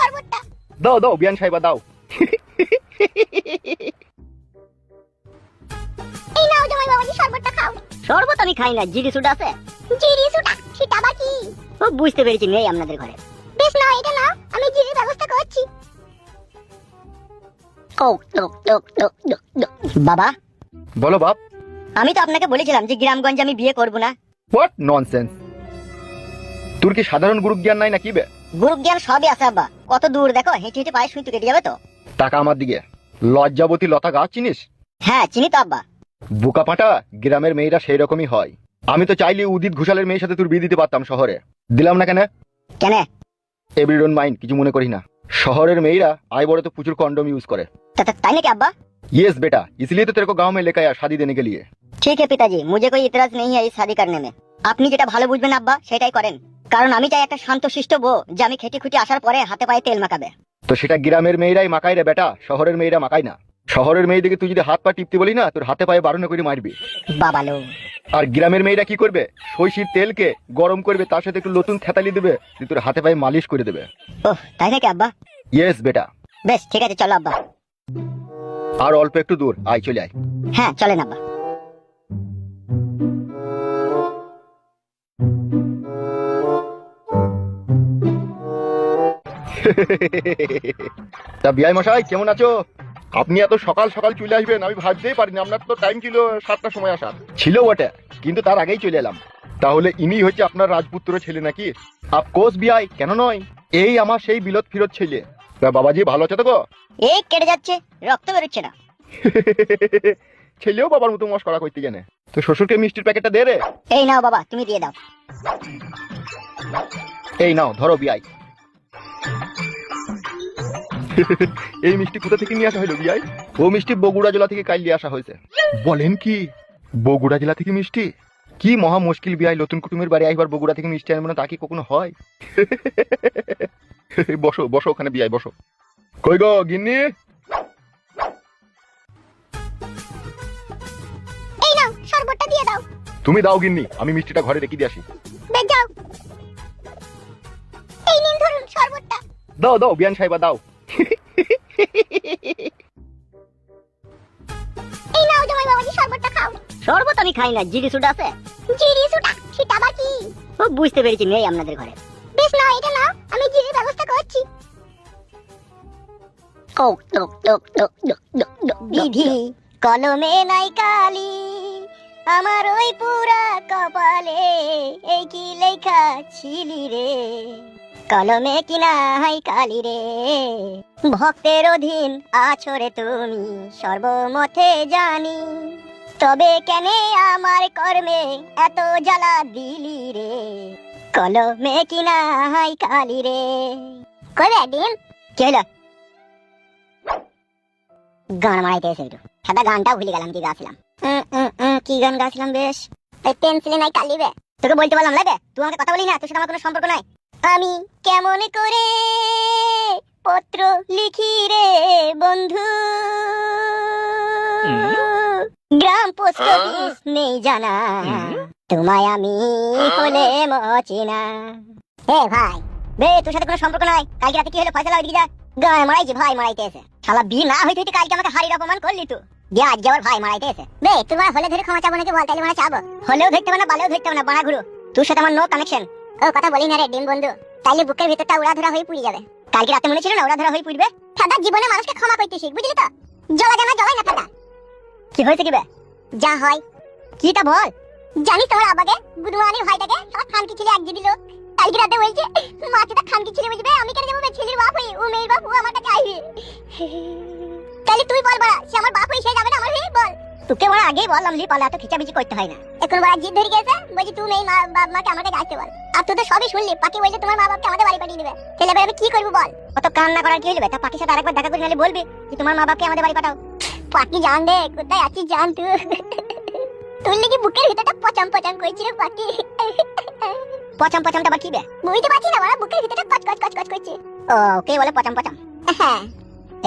শরবতটা দাও দাও বিয়ান সাহেবা দাও। এই নাও জামাই বাবাজি শরবতটা খাও। শরবত আমি খাই না জিরি সুট আছে। জিরি সুটা সেটা আবার কি? ও বুঝতে পেরেছি নেই আপনাদের ঘরে। বেশ নাও এটা নাও আমি জিরির ব্যবস্থা করছি। বাবা বলো বাপ। আমি তো আপনাকে বলেছিলাম যে গ্রামগঞ্জে আমি বিয়ে করব না। হোয়াট ননসেন্স তোর কি সাধারণ গুরু জ্ঞান নাই নাকি বে? গ্রুপ জ্ঞান সবই আছে আব্বা। কত দূর দেখো হেঁটে হেঁটে পায়ে কেটে যাবে তো? টাকা আমার দিকে। লজ্জাবতী লতা গাছ চিনিস? হ্যাঁ চিনি তো আব্বা। পাটা গ্রামের মেয়েরা সেই রকমই হয়। আমি তো চাইলে উদিত ঘোষালের মেয়ের সাথে তোর বিয়ে দিতে পারতাম শহরে। দিলাম না কেন? কেন? এভরি মাইন্ড কিছু মনে করি না। শহরের মেয়েরা আই বড় তো প্রচুর কন্ডম ইউজ করে। তাই নাকি আব্বা? ইয়েস বেটা इसलिए তো तेरे को মে লেখা लेकर आया शादी देने के लिए ठीक है पिताजी मुझे कोई इतराज আপনি যেটা ভালো বুঝবেন আব্বা সেটাই করেন। কারণ আমি চাই একটা শান্তশিষ্ট বউ যে আমি খেটে খুঁটি আসার পরে হাতে পায়ে তেল মাখাবে। তো সেটা গ্রামের মেয়েরাই মাকাই রে বেটা শহরের মেয়েরা মাকাই না। শহরের মেয়েদিকে তুই যদি হাত পা টিপতে বলি না তোর হাতে পায়ে বারণ করে মারবি। বাবা লো আর গ্রামের মেয়েরা কি করবে? সইষির তেলকে গরম করবে তার সাথে একটু নতুন থেতালি দেবে তোর হাতে পায়ে মালিশ করে দেবে। ওহ তাই নাকি আব্বা? ইয়েস বেটা। বেশ ঠিক আছে চলো আব্বা। আর অল্প একটু দূর আয় চলে আয়। হ্যাঁ চলেন আব্বা। তা বিআই মশাই কেমন আছো? আপনি এত সকাল সকাল চলে আসবেন আমি ভাবতেই পারিনি আপনার তো টাইম ছিল সাতটার সময় আসার। ছিল বটে কিন্তু তার আগেই চলে এলাম। তাহলে ইনি হচ্ছে আপনার রাজপুত্র ছেলে নাকি? আফকোর্স বিআই কেন নয়? এই আমার সেই বিলত ফিরত ছেলে। তা বাবাজি ভালো আছে তো গো? এই কেটে যাচ্ছে রক্ত বেরোচ্ছে না। ছেলেও বাবার মতো মস্করা করতে জানে। তো শ্বশুরকে মিষ্টির প্যাকেটটা দে রে। এই নাও বাবা তুমি দিয়ে দাও। এই নাও ধরো বিআই। এই মিষ্টি কোথা থেকে নিয়ে আসা হলো বিআই? ও মিষ্টি বগুড়া জেলা থেকে কাল নিয়ে আসা হয়েছে বলেন কি? বগুড়া জেলা থেকে মিষ্টি? কি মহা মুশকিল বিআই নতুন কুটুমের বাড়ি আইবার বগুড়া থেকে মিষ্টি আনব না তা কি কখনো হয়? বসো বসো ওখানে বিআই বসো। কই গো গিন্নি? এই নাও শরবতটা দিয়ে দাও। তুমি দাও গিন্নি আমি মিষ্টিটা ঘরে রেখে দিয়ে আসি। বেশ যাও। এই নিন ধরুন শরবতটা। দাও দাও বিয়ান সাহেবা দাও। নাও শরবতটা খাও। শরবত আমি খাই না জিরি সুট আছে। জিরি সুটা সেটা আবার কি? ও বুঝতে পেরেছি নেই আপনাদের ঘরে। বেশ নাও এটা নাও আমি জিরির ব্যবস্থা করছি। কক টক টক টক টক টক। বিধি কলমে নাই কালি আমার ওই পুরা কপালে এই কি লেখা ছিলি রে? কলমে কি নাই কালি রে? ভক্তের অধীন আছো রে তুমি সর্বমতে জানি। তবে কেন আমার কর্মে এত জ্বালা দিলি রে? কলমে কি নাই কালি রে? কবে একদিন কি গান মারাইতে এসে একটু সাদা গানটাও ভুলে গেলাম, কি গাছিলাম। কি গান গাছিলাম বেশ? এই পেন্সিলে নাই কালিবে তোকে বলতে পারলাম লাগে তুই আমাকে কথা বলি না, তোর সাথে আমার কোনো সম্পর্ক নাই। আমি কেমন করে পত্র লিখি রে বন্ধু। গ্রাম পোস্ট অফিস নেই জানা। তোমায় আমি হলে মচিনা হে ভাই বে তোর সাথে কোনো সম্পর্ক নাই? কালকে রাতে কি হলো? ফয়সালা ওইদিকে যা। গায়ে মারাইছি ভাই মারাইতে এসে শালা বিয়ে না হইতে হইতে কালকে আমাকে হারির অপমান করলি তুই। দিয়ে আজকে আবার ভাই মারাইতে এসে বে তোমার হলে ধরে ক্ষমা চাবো নাকি? বল তাইলে মানে চাবো। হলেও ধরতে না বালেও ধরতে না বানা ঘুরু। তোর সাথে আমার নো কানেকশন ও কথা বলি না রে ডিম বন্ধু। তাইলে বুকের ভিতরটা উড়া ধরা হয়ে পুড়ে যাবে। কালকে রাতে মনে ছিল না ওরা ধরা হয়ে পড়বে। সাদা জীবনে মানুষকে ক্ষমা করতে শিখ বুঝলি তো? জলা জানা জলাই না ফাটা কি হয়েছে কি বে? যা হয়। কিটা বল? জানিস তোমার আবাকে গুদুয়ানির ভাইটাকে সব খানকি ছিল এক দিদি লোক। কালকে রাতে বলছে মাথাটা খানকি ছিল বুঝবে? আমি কেন যাব? ছেলের বাপ হই ও মেয়ের বাপ, ও আমার কাছে আইবে তাহলে তুই বল বাড়া, সে আমার বাপ হই সে যাবে না আমার হয়ে? বল। তোকে বড় আগেই বললাম লি পালা এত খিচাবিচি করতে হয় না। এখন বাড়া জিদ ধরে গেছে বলছি তুমি এই মা বাপ মাকে আমার কাছে আসতে বল। আর তুই তো সবই শুনলি পাকি বলছে তোমার মা বাপকে আমাদের বাড়ি পাঠিয়ে দিবে। তাহলে এবার আমি কি করব বল? অত কান্না করার কি হইবে তা পাখির সাথে আরেকবার দেখা করে নিলে বলবি যে তোমার মা বাপকে আমাদের বাড়ি পাঠাও। পাকি জান দে কোথায় আছিস জান তুই? তুই নাকি বুকের ভিতরটা পচাম পচাম করছি রে পাকি পচাম পচামটা আবার কি বে? বুঝতে পারছি না বাড়া বুকের ভিতরটা কচ কচ কচ কচ করছে। ও কে বলে পচাম পচাম। হ্যাঁ।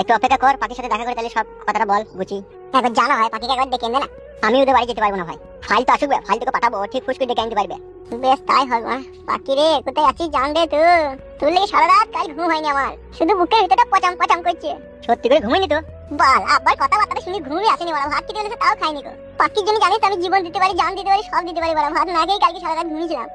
একটু অপেক্ষা কর পাখির সাথে দেখা করে তাহলে সব কথাটা বল বুঝি। একবার জানা হয় পাখিকে একবার এনে না, আমি ওদের বাড়ি যেতে পারব না ভাই। ফাইল তো আসবে ফাইল তোকে পাঠাবো, ঠিক ফুস করে ডেকে আনতে পারবে। বেশ, তাই মা। বাকি রে কোথায় আছিস জান রে তুই? লেগে সারা রাত কাল ঘুম হয়নি আমার। শুধু বুকের ভিতরটা পচাম পচাম করছে। সত্যি করে ঘুমাইনি তো? বাল আবার কথাবার্তা শুনে ঘুমই আসেনি বলা। ভাত খেতে তাও খাইনি গো। পাখির জন্য জানিস আমি জীবন দিতে পারি, জান দিতে পারি, সব দিতে পারি বলা। ভাত না খেয়ে কালকে সারা রাত ঘুমিয়েছিলাম।